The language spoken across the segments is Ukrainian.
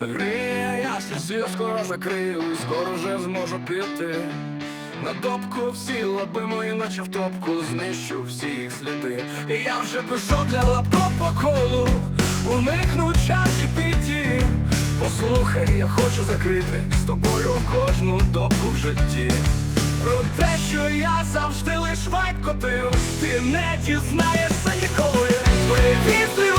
Гріє, я сесію скоро закрию і скоро вже зможу піти. На допку всі лаби мої, наче в топку, знищу всі їх сліди. І я вже пишу для лаптоп по колу, уникну часі піті. Послухай, я хочу закрити з тобою кожну допку в житті. Про те, що я завжди лиш вайп котив, ти не дізнаєшся ніколи. Привіт,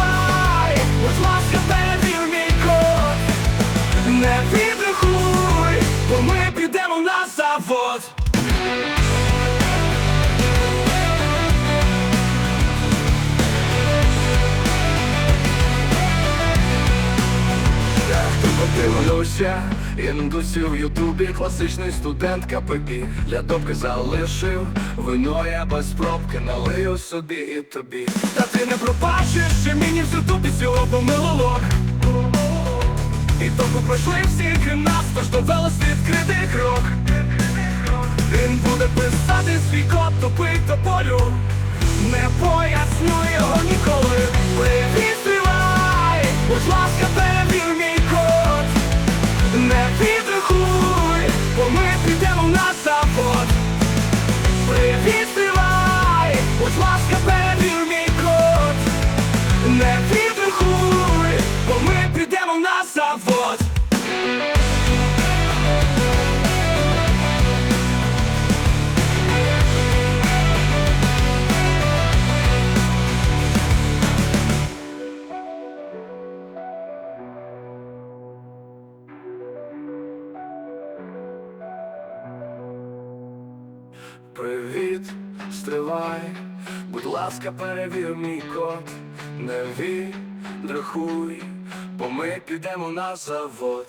завод. Подивився індусів в ютубі Класичний студент КПБ Для допки залишив Вино я без пробки налию собі і тобі. Та ти не пробачиш, що мені в ютубі цього помилолок І тому пройшли всі нас, тож довелось відкритий крок полю. Не поясню його ніколи. Ви тривай, будь ласка, перевір мій код. Не підрахуй, Привіт, стривай, будь ласка, перевір мій код, не відрахуй, бо ми підемо на завод.